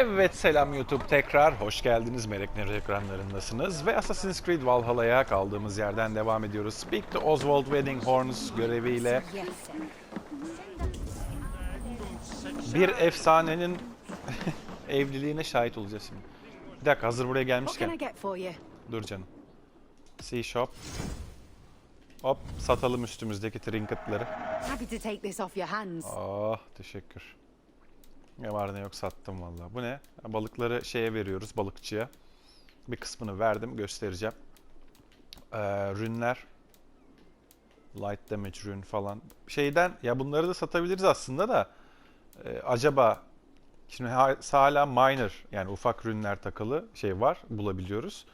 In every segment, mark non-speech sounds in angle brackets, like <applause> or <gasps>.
Evet selam YouTube tekrar hoş geldiniz Melek Nehri ekranlarındasınız ve Assassin's Creed Valhalla'ya kaldığımız yerden devam ediyoruz. Speak to Oswald Wedding Horns göreviyle bir efsanenin <laughs> evliliğine şahit olacağız şimdi. Bir dakika hazır buraya gelmişken dur canım. C Shop. Hop satalım üstümüzdeki hands. Ah teşekkür. Ne var ne yok sattım vallahi. Bu ne? Balıkları şeye veriyoruz balıkçıya. Bir kısmını verdim göstereceğim. Ee, rünler. Light damage rün falan. Şeyden ya bunları da satabiliriz aslında da. e, acaba şimdi ha- hala minor yani ufak rünler takılı şey var bulabiliyoruz.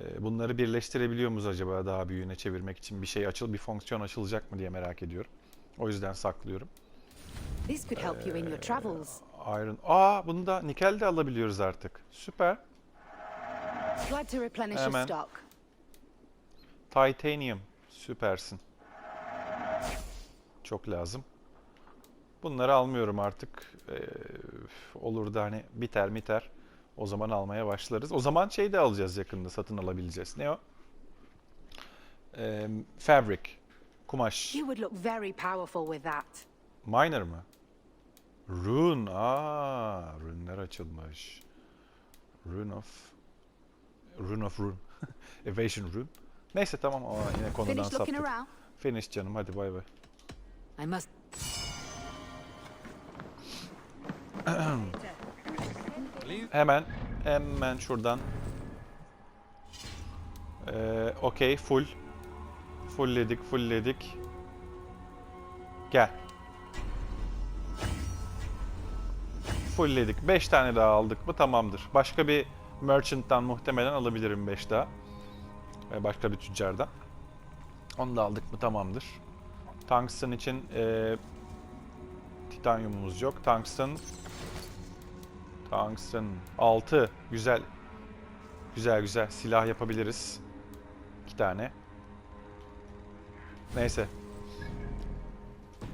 E, bunları birleştirebiliyor muyuz acaba daha büyüğüne çevirmek için bir şey açıl bir fonksiyon açılacak mı diye merak ediyorum. O yüzden saklıyorum. This could help you in your travels. Iron. Aa bunu da nikel de alabiliyoruz artık. Süper. Glad to replenish Hemen. stock. Titanium. Süpersin. Çok lazım. Bunları almıyorum artık. Ee, olur da hani biter biter. O zaman almaya başlarız. O zaman şey de alacağız yakında satın alabileceğiz. Ne o? Ee, fabric. Kumaş. You would look very powerful with that. Miner mı? Rune. Aa, rune'ler açılmış. Rune of Rune of Rune. <laughs> Evasion Rune. Neyse tamam o yine konudan saptık. Finish canım hadi bay bay. I must. <clears throat> Hemen hemen şuradan. Ee, Okey full. Fullledik fullledik. Gel. Fullledik. 5 tane daha aldık mı tamamdır. Başka bir merchant'tan muhtemelen alabilirim 5 daha. Ee, başka bir tüccardan. Onu da aldık mı tamamdır. Tungsten için ee, titanyumumuz yok. Tungsten Tungsten 6. Güzel. Güzel güzel. Silah yapabiliriz. 2 tane. Neyse.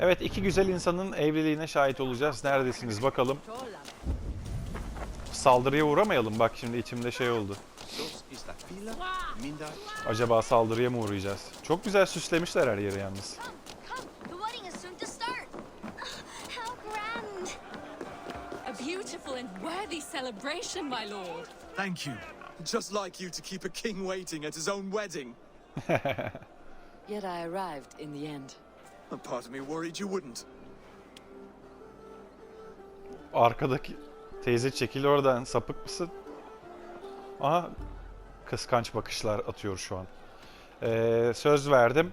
Evet iki güzel insanın evliliğine şahit olacağız. Neredesiniz bakalım. Saldırıya uğramayalım. Bak şimdi içimde şey oldu. Acaba saldırıya mı uğrayacağız? Çok güzel süslemişler her yeri yalnız. Come, the wedding is soon to start. How grand. A beautiful and worthy celebration, my lord. Thank you. Just like you to keep a king waiting at his own wedding. Yet I arrived in the end. A part of me worried you wouldn't. Arkadaki teyze çekil oradan. Sapık mısın? Aha kıskanç bakışlar atıyor şu an. Ee, söz verdim.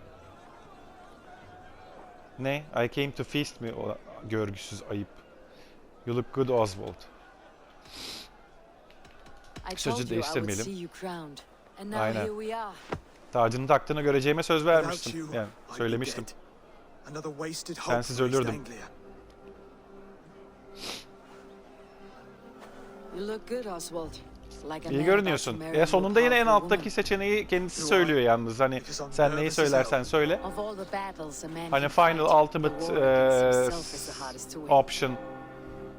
Ne? I came to feast mi? O görgüsüz ayıp. You look good Oswald. Sözü değiştirmeyelim. Aynen. Tacını taktığını göreceğime söz vermiştim. Yani söylemiştim. Sensiz ölürdüm. Anglia. You look good, Oswald. Like a İyi man görünüyorsun. E sonunda yine en alttaki seçeneği kendisi söylüyor yalnız. Hani sen neyi söylersen söyle. Hani final ultimate win. option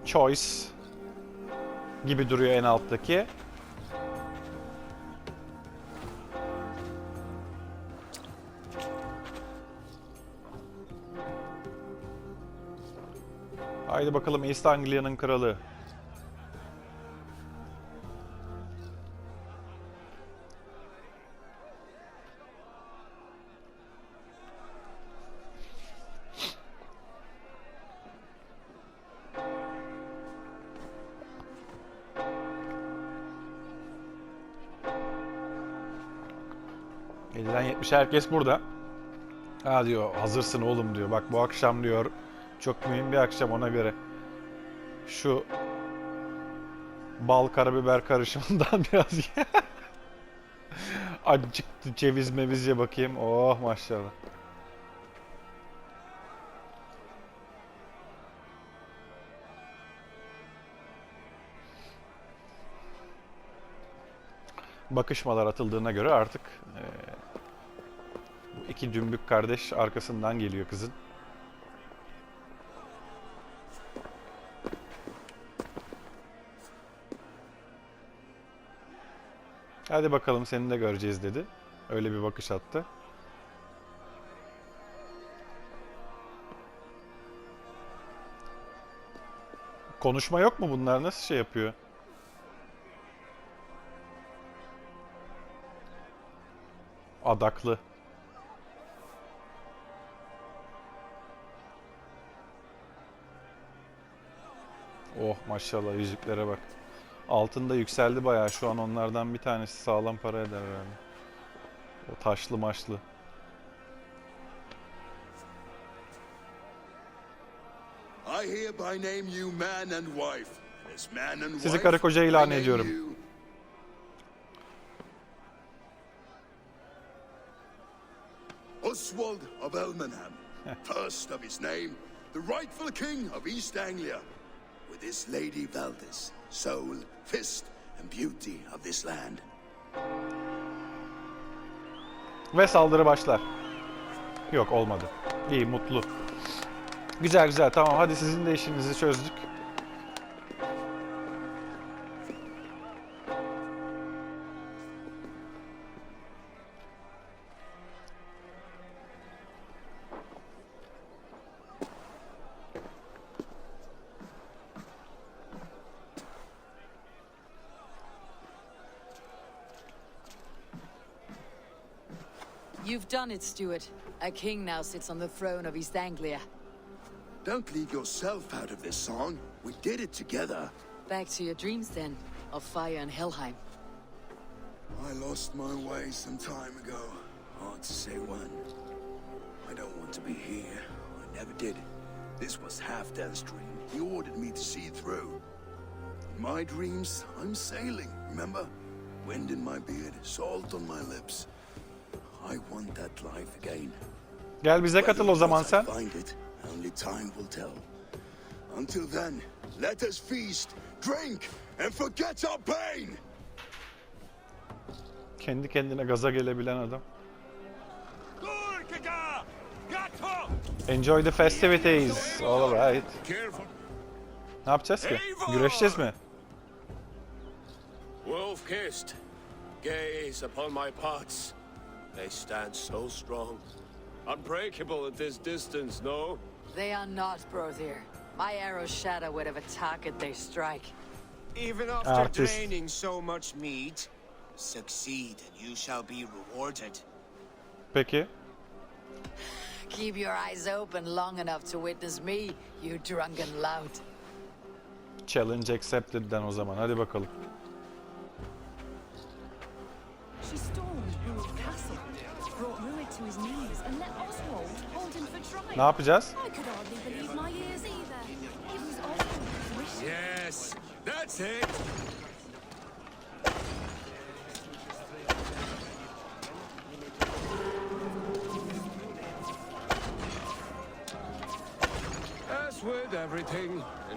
choice gibi duruyor en alttaki. Haydi bakalım East Anglia'nın kralı. Elden 70 herkes burada. Ha diyor hazırsın oğlum diyor. Bak bu akşam diyor çok mühim bir akşam ona göre. Şu bal karabiber karışımından <laughs> biraz ye. Azıcık ceviz meviz ye bakayım. Oh maşallah. bakışmalar atıldığına göre artık eee, bu iki dümbük kardeş arkasından geliyor kızın. Hadi bakalım seni de göreceğiz dedi. Öyle bir bakış attı. Konuşma yok mu bunlar? Nasıl şey yapıyor? Adaklı. Oh maşallah yüzüklere bak. Altında yükseldi bayağı. Şu an onlardan bir tanesi sağlam para eder herhalde. O taşlı maşlı. I hereby name you man and wife. And as man and Sizi karı koca ilan ediyorum. Oswald of Elmenham, <laughs> first of his name, the rightful king of East Anglia, with his lady Valdis, soul, fist, and beauty of this land. Ve saldırı başlar. Yok olmadı. İyi mutlu. Güzel güzel tamam hadi sizin de işinizi çözdük. You've done it, Stuart. A king now sits on the throne of East Anglia. Don't leave yourself out of this song. We did it together. Back to your dreams then, of fire and Helheim. I lost my way some time ago. Hard to say when. I don't want to be here. I never did. This was Halfdan's dream. He ordered me to see it through. In my dreams, I'm sailing, remember? Wind in my beard, salt on my lips. Gel bize katıl o zaman sen. Until then, let us feast, drink, and forget our pain! Kendi kendine gaza gelebilen adam. Enjoy the festivities. All right. Ne yapacağız ki? Güreşeceğiz mi? Wolf kissed. Gaze upon my parts. They stand so strong. Unbreakable at this distance, no? They are not, Brothier. My arrows shadow shatter whatever target they strike. Even ah, after Artist. draining so much meat, succeed and you shall be rewarded. Peki. Keep your eyes open long enough to witness me, you drunken lout. Challenge accepted'den o zaman. Hadi bakalım.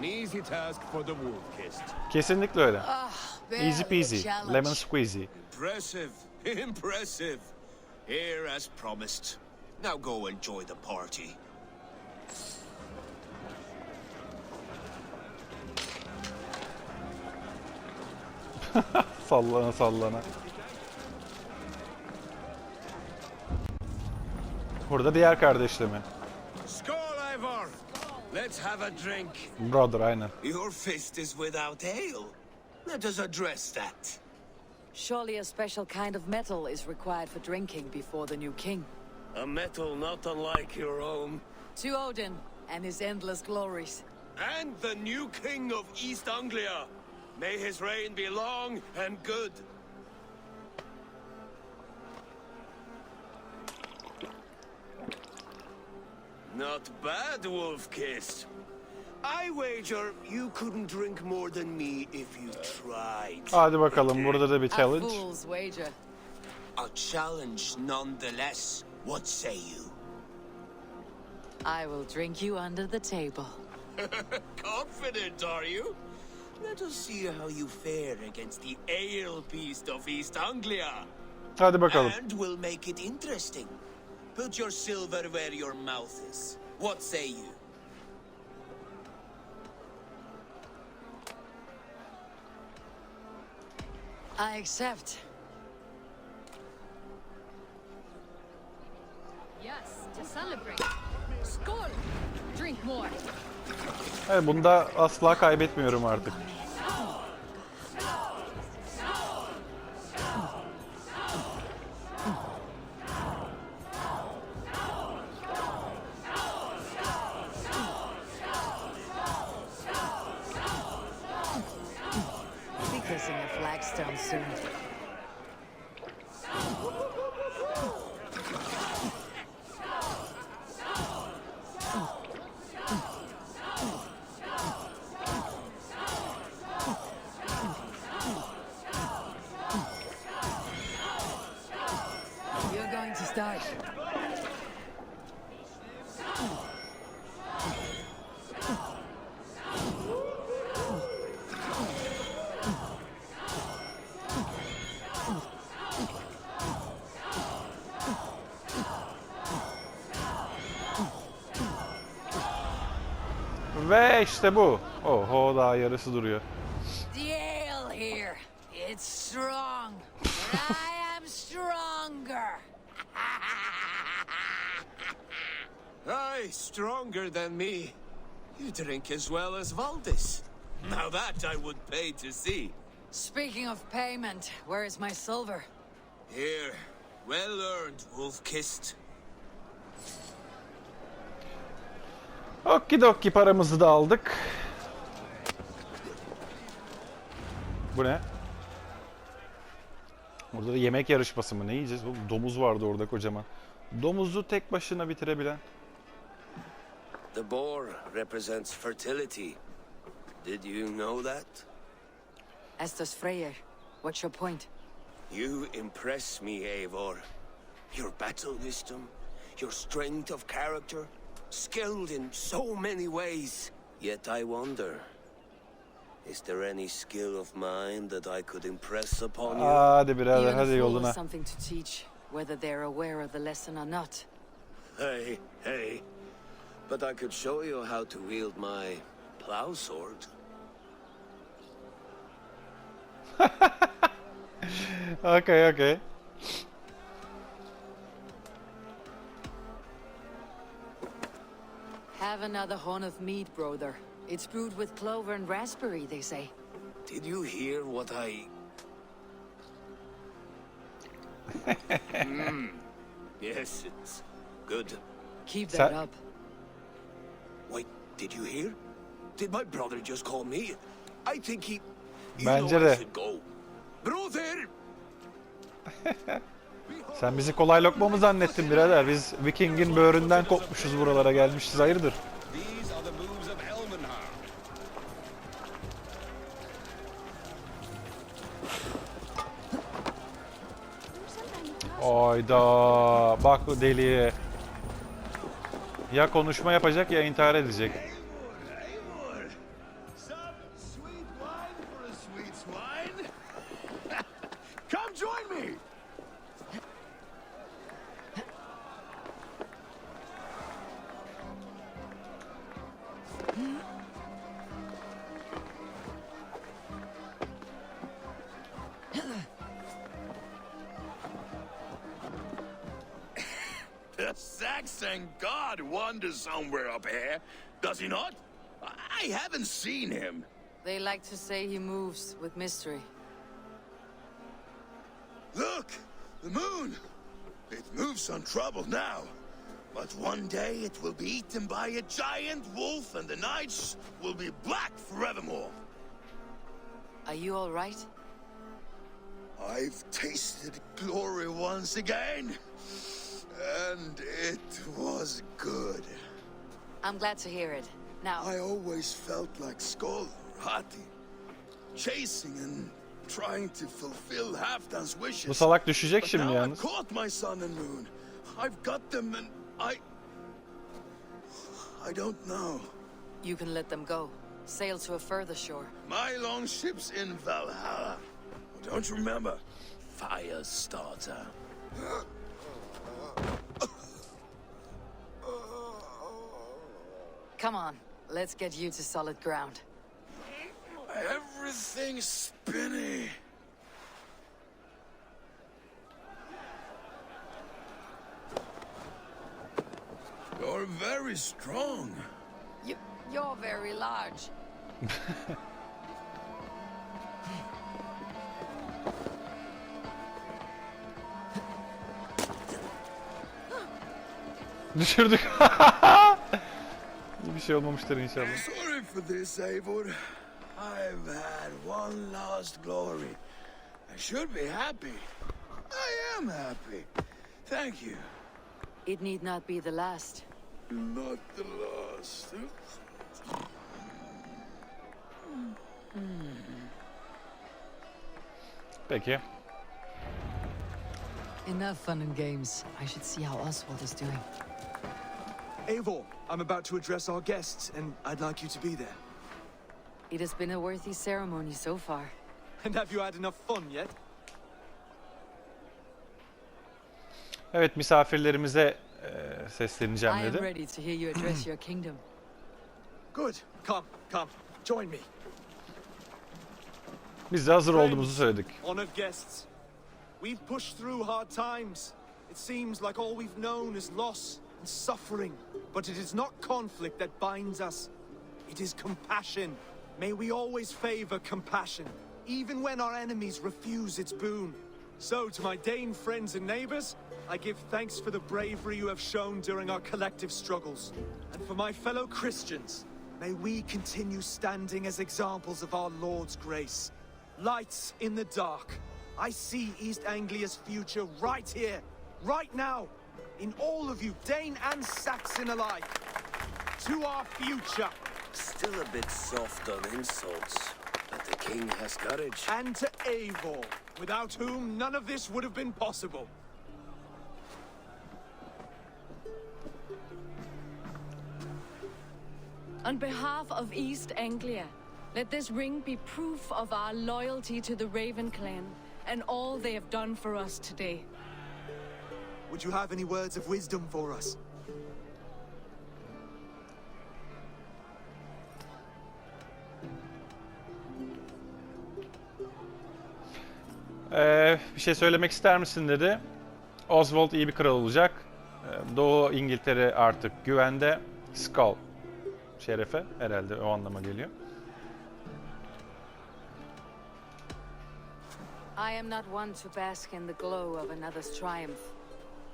Easy task for the wolf-kissed. Kesinlikle öyle. Barely Easy peasy. Lemon squeezy. Impressive, <laughs> impressive. Here as promised. Now go enjoy the party. <laughs> Sallana sallana. Burada diğer kardeşle mi? Skål, Let's have a drink. Brother aynen. Your fist is without ale. Let us address that. Surely a special kind of metal is required for drinking before the new king. A metal not unlike your own. To Odin and his endless glories. And the new king of East Anglia. May his reign be long and good. Not bad, Wolf-Kissed. I wager you couldn't drink more than me if you tried. Hadi bakalım burada da bir A challenge. fool's wager. A challenge nonetheless. What say you? I will drink you under the table. <laughs> Confident, are you? Let us see how you fare against the ale beast of East Anglia. Hadi bakalım. And we'll make it interesting. Put your silver where your mouth is. What say you? I accept. Yes, to celebrate. Skull! Drink more. Evet bunda asla kaybetmiyorum artık. Işte bu. Oho oh, daha yarısı duruyor. The ale here. It's strong. But I am stronger. <laughs> Aye, stronger than me. You drink as well as Valdis. Now that I would pay to see. Speaking of payment, where is my silver? Here, well earned, wolf-kissed. Okidoki paramızı da aldık. Bu ne? Burada da yemek yarışması mı? Ne yiyeceğiz? Oğlum, domuz vardı orada kocaman. Domuzu tek başına bitirebilen. The boar represents fertility. Did you know that? Estos Freyr. What's your point? You impress me, Eivor. Your battle wisdom, your strength of character, skilled in so many ways. Yet I wonder, is there any skill of mine that I could impress upon you? Hadi birader Even a hadi fool yoluna. has something to teach, whether they're aware of the lesson or not. Hey, hey. But I could show you how to wield my plow sword. <laughs> okay, okey. Have another horn of mead, brother. It's brewed with clover and raspberry, they say. Did you hear what I... <laughs> Hmm. Yes, it's good. Keep Sa- that up. Wait, did you hear? Did my brother just call me? I think he... You Bence know I should go. Brother! <laughs> Sen bizi kolay lokma mı zannettin birader? Biz Viking'in böğründen kopmuşuz buralara gelmişiz hayırdır? Ayda bak deliye. Ya konuşma yapacak ya intihar edecek. The Saxon god wanders somewhere up here, does he not? I haven't seen him. They like to say he moves with mystery. Look, the moon. It moves untroubled now. But one day it will be eaten by a giant wolf and the nights will be black forevermore. Are you all right? I've tasted glory once again. And it was good. I'm glad to hear it. Now, I always felt like Skoll, Hati, chasing and trying to fulfill Halfdan's wishes. Bu salak düşecek But şimdi now I've caught my sun and moon. I've got them and I... I don't know. you can let them go. Sail to a further shore. My longship's in Valhalla. Don't you remember? Firestarter. <gasps> Come on, let's get you to solid ground. Everything's spinny. You're very strong. You, you're very large. <laughs> Düşürdük. İyi <laughs> bir şey olmamıştır inşallah. Sorry for this, Eivor. I've had one last glory. I should be happy. I am happy. Thank you. It need not be the last. Not the last. Peki. Enough fun and games. I should see how Oswald is doing. Eivor, I'm about to address our guests, and I'd like you to be there. It has been a worthy ceremony so far. <laughs> And have you had enough fun yet? Evet misafirlerimize e, sesleneceğim I am dedi. ready to hear you address your kingdom. <clears throat> Good. Come, come. Join me. Biz de hazır olduğumuzu söyledik. Honored guests. We've pushed through hard times. It seems like all we've known is loss and suffering. But it is not conflict that binds us. It is compassion. May we always favor compassion, even when our enemies refuse its boon. So, to my Dane friends and neighbors, I give thanks for the bravery you have shown during our collective struggles. And for my fellow Christians, may we continue standing as examples of our Lord's grace. Lights in the dark. I see East Anglia's future right here, right now, in all of you, Dane and Saxon alike. To our future, Still a bit soft on insults, but the king has courage. and to Eivor, without whom none of this would have been possible. On behalf of East Anglia, let this ring be proof of our loyalty to the Raven clan and all they have done for us today. Would you have any words of wisdom for us? Ee, bir şey söylemek ister misin dedi. Oswald iyi bir kral olacak. Ee, Doğu İngiltere artık güvende. Skull şerefe herhalde o anlama geliyor. I am not one to bask in the glow of another's triumph.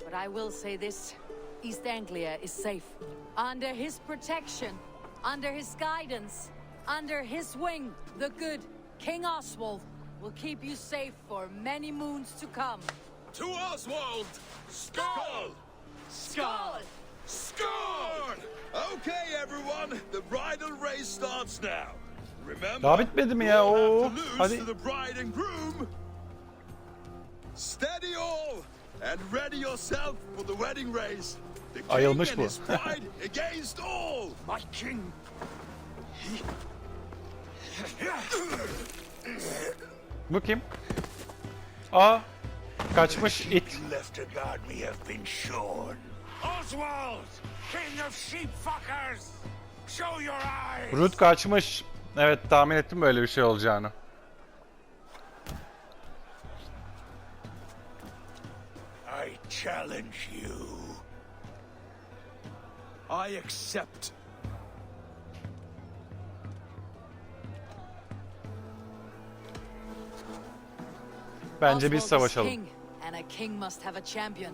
But I will say this East Anglia is safe. Under his protection, under his guidance, under his wing, the good King Oswald will keep you safe for many moons to come. To Oswald! Skull! Skull! Score! Okay, everyone, the bridal race starts now. Remember, Daha bitmedi mi ya? we'll Oo, have to lose hadi. to the bride and groom. Steady all, and ready yourself for the wedding race. The king Ayılmış and bu. his <laughs> against all. My king. Bu kim? Aa, kaçmış it. Left to guard me have been shorn. Oswald! King of sheepfuckers! Show your eyes! Root kaçmış. Evet tahmin ettim böyle bir şey olacağını. Challenge you. I accept. Bence biz Oswald is savaşalım. king, and a king must have a champion.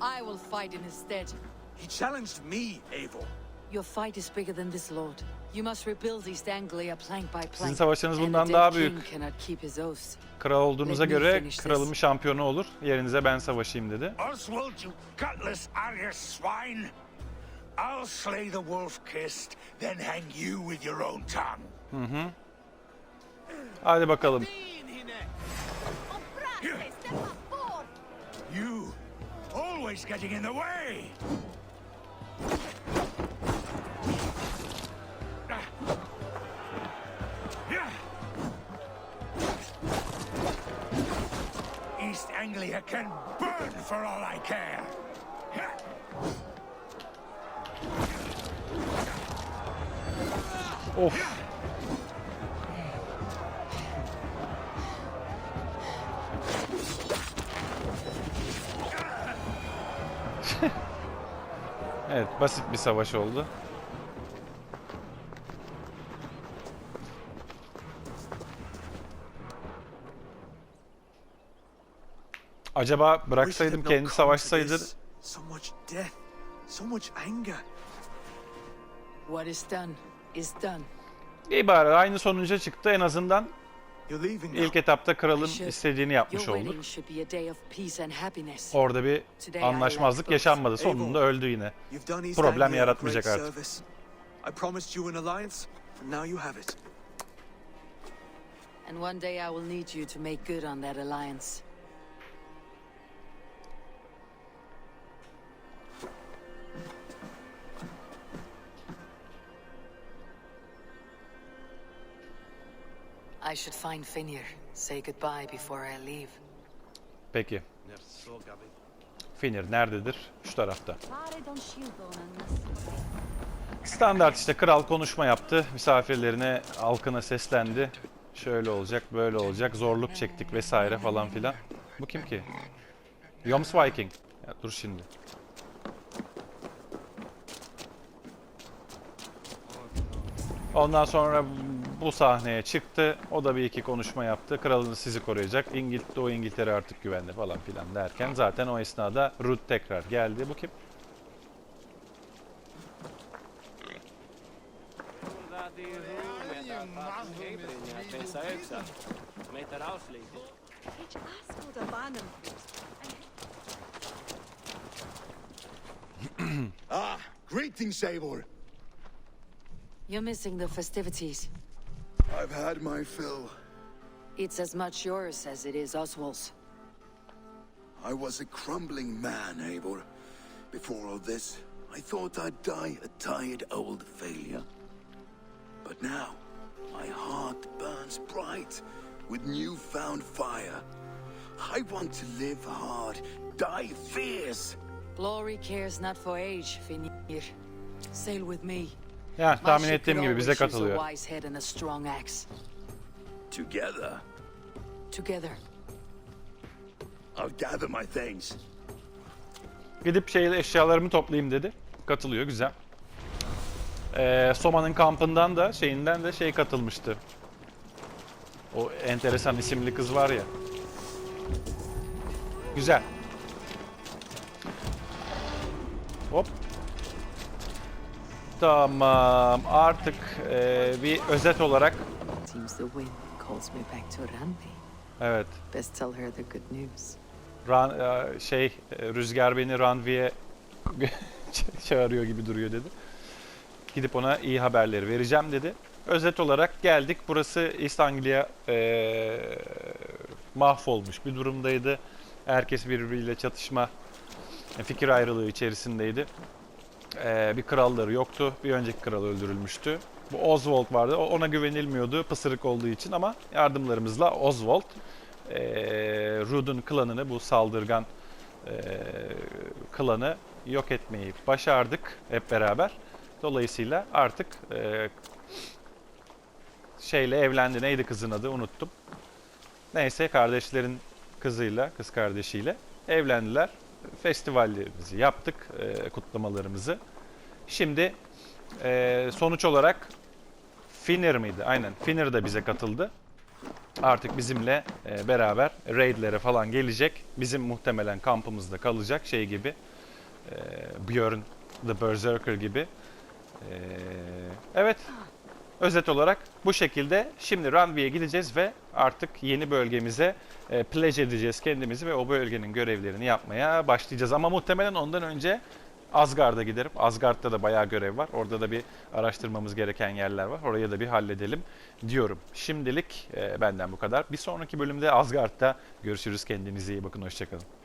I will fight in his stead. He challenged me, Eivor. Your fight is bigger than this, Lord. You must rebuild East Anglia plank by plank. Sizin a bundan daha büyük. cannot keep his oaths. Kral olduğunuza göre kralımın şampiyonu olur. Yerinize ben savaşayım dedi. Oswald, you gutless Irish swine! I'll slay the wolf-kissed, then hang you with your own tongue. Hadi bakalım. You, always getting in the way! Anglia can burn for all I care! Of. <laughs> evet basit bir savaş oldu. Acaba bıraksaydım kendi savaşsaydı. So much death, so much anger. What is done is done. iyi bari aynı sonuca çıktı en azından ilk etapta kralın istediğini yapmış olduk. Orada bir anlaşmazlık yaşanmadı. Sonunda öldü yine. Problem yaratmayacak artık. service. I promised you an alliance, and now you have it. And one day I will need you to make good on that alliance. Find Finir, say goodbye before I leave. Peki. Finir nerededir? Şu tarafta. Standart işte kral konuşma yaptı. Misafirlerine, halkına seslendi. Şöyle olacak, böyle olacak. Zorluk çektik vesaire falan filan. Bu kim ki? Yoms Viking. Ya dur şimdi. Ondan sonra bu sahneye çıktı. O da bir iki konuşma yaptı. Kralınız sizi koruyacak. İngil Doğu İngiltere artık güvende falan filan derken zaten o esnada Ruth tekrar geldi. Bu kim? <clears throat> Ah, greetings, Eivor. You're missing the festivities. I've had my fill. It's as much yours as it is Oswald's. I was a crumbling man, Eivor. Before all this, I thought I'd die a tired old failure. But now, my heart burns bright with newfound fire. I want to live hard, die fierce. Glory cares not for age, Finir. Sail with me. Ya tahmin ettiğim gibi bize katılıyor. wise head and a strong axe. Together, Together. I'll gather my things. Gidip şey eşyalarımı toplayayım dedi. Katılıyor güzel. Ee, Soma'nın kampından da şeyinden de şey katılmıştı. O enteresan isimli kız var ya. Güzel. Hop. Tamam. Artık ee, bir özet olarak evet Best tell her the good news. Ran, e, şey e, Rüzgar beni Ranvi'ye <laughs> çağırıyor gibi duruyor dedi. Gidip ona iyi haberleri vereceğim dedi. Özet olarak geldik. Burası East Anglia e, mahvolmuş bir durumdaydı. Herkes birbiriyle çatışma, e, fikir ayrılığı içerisindeydi. E, bir kralları yoktu. Bir önceki kral öldürülmüştü. Bu Oswald vardı. Ona güvenilmiyordu pısırık olduğu için ama yardımlarımızla Oswald e, Rud'un klanını, bu saldırgan e, klanı yok etmeyi başardık hep beraber. Dolayısıyla artık e, şeyle evlendi. Neydi kızın adı? Unuttum. Neyse kardeşlerin kızıyla, kız kardeşiyle evlendiler. Festivallerimizi yaptık, e, kutlamalarımızı. Şimdi e, sonuç olarak Finir miydi? Aynen. Finir de bize katıldı artık bizimle e, beraber raidlere falan gelecek. Bizim muhtemelen kampımızda kalacak şey gibi. Björn the Berserker gibi. Evet. Özet olarak bu şekilde şimdi Ranvi'ye gideceğiz ve artık yeni bölgemize e, pledge edeceğiz kendimizi ve o bölgenin görevlerini yapmaya başlayacağız. Ama muhtemelen ondan önce Asgard'a giderim. Asgard'da da bayağı görev var. Orada da bir araştırmamız gereken yerler var. Orayı da bir halledelim diyorum. Şimdilik e, benden bu kadar. Bir sonraki bölümde Asgard'da görüşürüz. Kendinize iyi bakın. Hoşçakalın.